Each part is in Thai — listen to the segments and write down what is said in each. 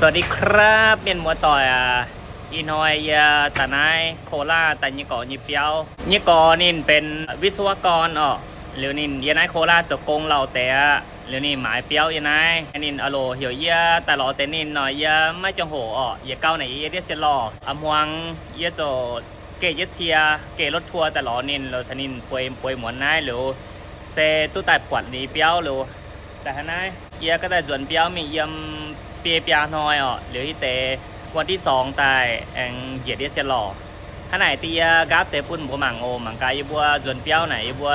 สวัสดีครับเป็นมัวต่อยอะอีนอยยาตานายโคราชแต่ยี่กอยี่เปียวยี่กอนี่เป็นวิศวกรอะหรือนี่ยานายโคราจะกงเราแต่หรือนี่หมายเปียวยานายอันนี้อโลเหี่ยวเยี่ยแต่รอแต่นี่หน่อยเยี่ยไม่จังโหอะเยี่ยเก้าไหนเยี่เดียเสียหล่ออำวังเยี่ยโจเกยเยี่ยเชียเกยรถทัวร์แต่รอนินเราชนินป่วยป่วยหมวนนายหรือเซตู้แต่ปวดนี้เปียวหรือ แต่ฮะนายเยี่ยก็ได้ส่วนเปียวมีเยี่ยมเปียเปียน้อยอะเหรือที่เตวันที่สองตายแองเหยียดเดียเสียหล่อถ้าไหนตีกราฟเตปุ่นบัวหมังโอหมังกายบัวจวนเปียวไหนบัว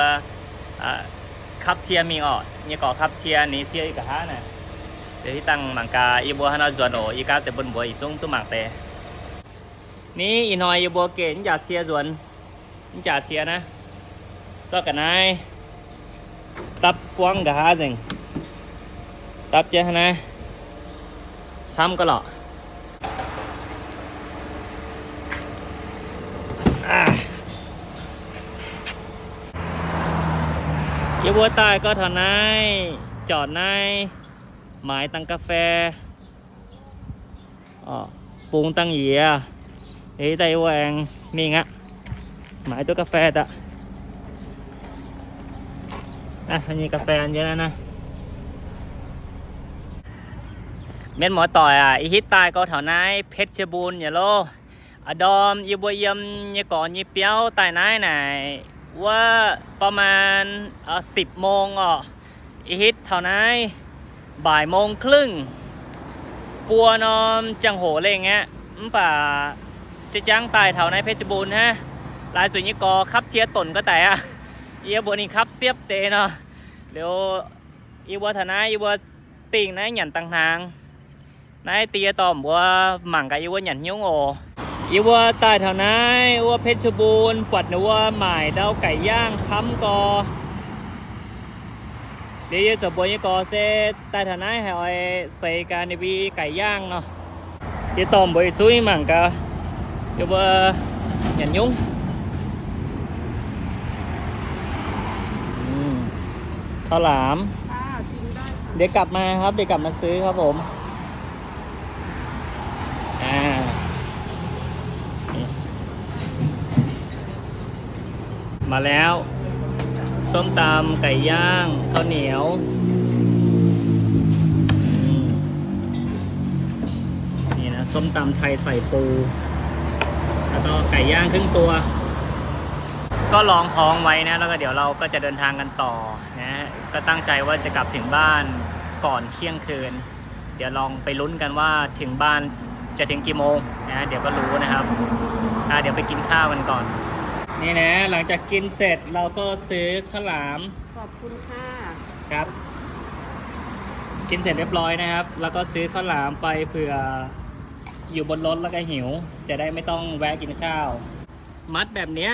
คับเชียมีอะเนี่ยก่อคับเชียนี้เชียอีกฮะน่ะเดี๋ยวที่ตั้งหมังกาอีบัวฮานอจวนโออีกราฟเตปุ่นบัวอีจุ้งตุ้หมังเตนี่อีน้อยอีบัวเก่งอยากเชียจวนอยาเชียนะซอกกันนายตับกวางกะฮะจริง ตับเจ้านะซ้ำก็หรออะเยาวัวตายก็ถอนนายจอดนายหมายตังกาแฟอ๋อปรุงตังเหยียเฮ้ไต้แหวงมีงะหมายตัวกาแฟตะอะอันนี้กาแฟอันเยอะแล้วนะ เม่นหมอต่อยอะอีฮิตตายก็แถวนายเพชรบูรณ์อย่าโลอดอมยีบวยยมยีก่อนยีเปียวตายนายไหนว่าประมาณเออสิบโมงอะอีฮิตแถวนายบ่ายโมงครึ่งปัวนอมจังโหอะไรอย่างเงี้ยมป่าจะจ้างตายแถวนายเพชรบูรณ์ฮะลายส่วนยี่กอคับเชียตนก็แต่อะเอียบัวนี่คับเสียบเตเนาะเดี๋ยวอีบัวแถวนายอีบัวติ่งนายหยันตังหาง nãy tia tòm qua mảng cái yêu nhận nhung ồ yêu qua tại thảo nãy yêu phết chu bùn quạt nữa mải đâu cải giang khăm co đi yêu chụp bùn như co sẽ tại thảo nãy hỏi xây cái này bị cải giang nó tia tòm bởi chui mảng cả yêu qua nhận nhung Ừ. ข้าวหลามค่ะชิมได้ค่ะเดี๋ยวกลับมาครับ เดี๋ยวกลับมาซื้อครับผม อ่านี่ มาแล้ว ส้มตำไก่ย่างข้าวเหนียวนี่นะส้มตำไทยใส่ปู แล้วก็ไก่ย่างครึ่งตัว ก็ลองท้องไว้นะ แล้วก็เดี๋ยวเราก็จะเดินทางกันต่อนะก็ตั้งใจว่าจะกลับถึงบ้านก่อนเที่ยงคืน เดี๋ยวลองไปลุ้นกันว่าถึงบ้านจะถึงกี่โมงนะเดี๋ยวก็รู้นะครับเดี๋ยวไปกินข้าวกันก่อน นี่นะ หลังจากกินเสร็จเราก็ซื้อข้าวหลามขอบคุณค่ะครับ กินเสร็จเรียบร้อยนะครับ แล้วก็ซื้อข้าวหลามไปเผื่ออยู่บนรถแล้วก็หิว จะได้ไม่ต้องแวะกินข้าว มัดแบบเนี้ย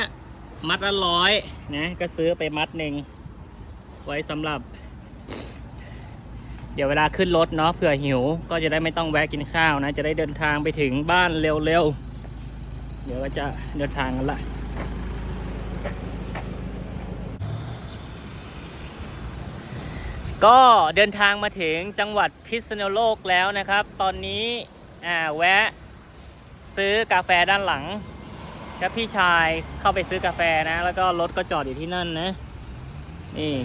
มัดละร้อยนะก็ซื้อไปมัดหนึ่งไว้สำหรับ เดี๋ยวเวลาขึ้นรถเนาะเผื่อหิว ก็จะได้ไม่ต้องแวะกินข้าวนะ จะได้เดินทางไปถึงบ้านเร็วๆเดี๋ยวก็จะเดินทางกันละ ก็เดินทางมาถึงจังหวัดพิษณุโลกแล้วนะครับ ตอนนี้อ่าแวะซื้อกาแฟด้านหลังครับพี่ชายเข้าไปซื้อกาแฟนะ แล้วก็รถก็จอดอยู่ที่นั่นนะ นี่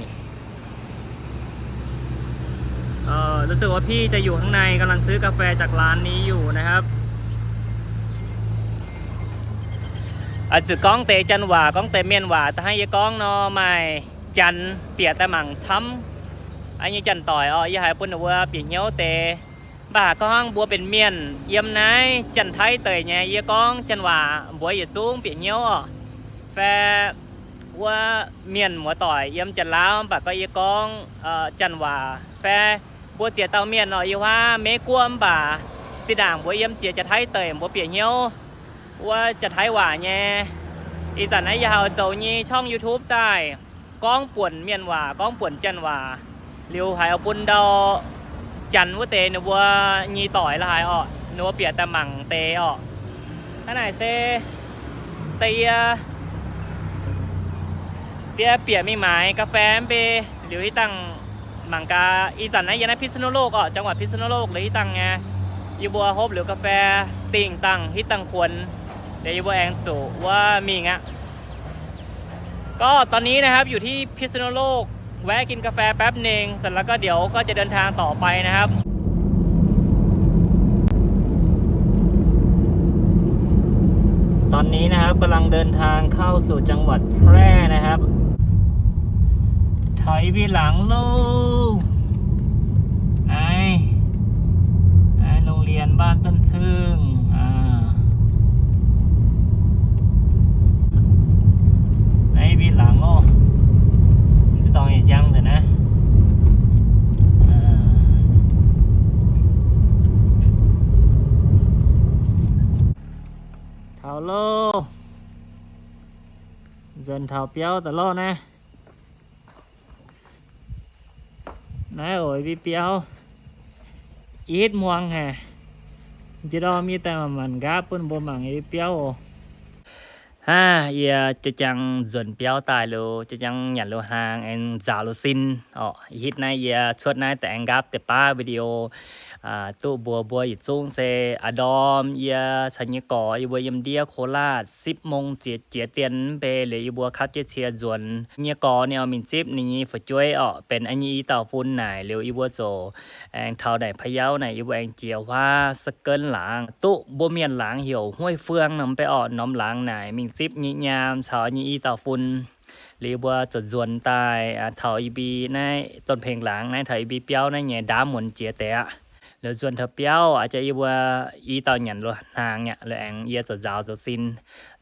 เออรู้สึกว่าพี่จะอยู่ข้างในกำลังซื้อกาแฟจากร้านนี้อยู่นะครับอาจจะก้องเตจันหว่าก้องเตเมียนหว่าแต่ให้ยแต่หมังทั้ม อันนี้จันต่อยอ๋อยี่หายปุ่นว่าปีเหี้ยวเตะบ่าก้องบัวเป็นเมียนเยี่ยมนายจันไทยเตยเนี่ยยี่ก้องจันว่าบัวหยีซุ้งปีเหี้ยวอ๋อแฟว่าเมียนหัวต่อยเยี่ยมจันล้าวบ่าก็ยี่ก้องเอ่อจันว่าแฟบัวเจียเตาเมียนอ๋อยี่ว่าเมกวมบ่าสีด่างบัวเยี่ยมเจียจะไทยเตยบัวปีเหี้ยวว่าจะไทยหว่าเนี่ยอีสันไอยาวเจ้านี่ช่อง YouTube ได้ก้องป่วนเมียนว่าก้องป่วนจันว่า liều hải ở bún đo chắn với tê nữa vừa nhì tỏi là hải ọ nữa bịa tà mẳng tê ọ cái này sẽ tây bịa bịa mi mái cà phê bê liều hi tăng mẳng cà y dặn ấy ยันพิษณุโลกอะจังหวัดพิษณุโลกเลยที่ตังไงยูบัวฮบหรือกาแฟติ่งตังฮิตตังควนเดี๋ยวยูบัวแองสูว่ามีงะก็ตอนนี้นะครับอยู่ที่พิษณุโลก แวะกินกาแฟแป๊บหนึ่งเสร็จแล้วก็เดี๋ยวก็จะเดินทางต่อไปนะครับตอนนี้นะครับกำลังเดินทางเข้าสู่จังหวัดแพร่นะครับ ถอยไปหลังลูกไอไอโรงเรียนบ้านต้นพึ่งอ่าไอไปหลังโอ้ไม่ต้องอย่าจังแต่นะอ่า thảo lô dần thảo béo tờ lô nè nãy ổi bị béo ít muang hà chỉ đó mi ta mà mình gáp bún bò mảng bị béo ồ ha giờ จะจังส่วนเปียวตายโลจะจังหยันโลหางเอ่าตู้บัวบัวอยู่จุงเซอดอมเยชัญญก่ออยู่บัวยมเดียโคราชสิบโมงเจียเจียเตียนเปเลยอยู่บัวครับเจเชียจวนเนี่ยกอเนี่ยมินจิบนี่ฝจ้วยอ๋อเป็นอันนี้เต่าฟุ้นไหนเร็วอีบัวโจแองเท่าไหนพะเยาไหนอีบัวแองเจียวว่าสเกิลหลังตู้บัวเมียนหลังเหี่ยวห้วยเฟืองนำไปอ่อนน้อมหลังไหนมินจิบยี่ยามชาวยี่เต่าฟุ้นหรือว่าจดจวนตายอ่าเถาอีบีในต้นเพลงหลังในเถาอีบีเปียวในแง่ดามหมุนเจียแต่ หรือจวนเถาเปียวอาจจะอีว่าอีตอนหยันรนางเนี่ยหรือแองเอียจะจาวจะซิน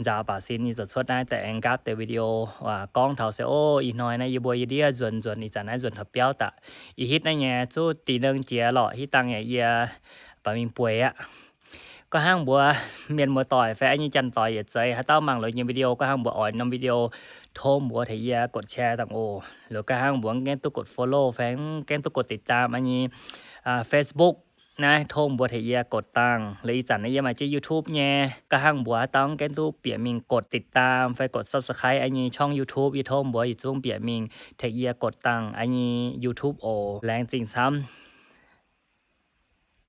จาวป่าซินนี่จะชดได้แต่แองกับแต่วิดีโอว่ากล้องเถาเซโออีน้อยในยีบัวยีเดียจวนจวนอีจันในจวนเถาเปียวตะอีฮิตในแง่จู้ตีเนึงเจียหล่อฮิตังแง่เอียปามิงป่วยอะ có hàng bữa miền mùa tỏi phải như chân tỏi vậy chơi hay tao mang lại những video có hàng bữa ỏi năm video thôm bữa thì uh, กดแชร์ต่างโอหรือก็ห้างบวงแกนตัวกด follow แฟนแกนตัวกดติดตามอันนี้อ่า Facebook นะทมบัวเทียกดตังหรืออีจันนี่ยมาที่ YouTube เนี่ยก็ห้างบัวต้องแกนตู้เปียมิงกดติดตามไฟกด Subscribe อันนี้ช่อง YouTube อีทมบัวอีจุ้งเปียมิงเทียกดตังอันนี้ YouTube โอแรงจริงซ้ำ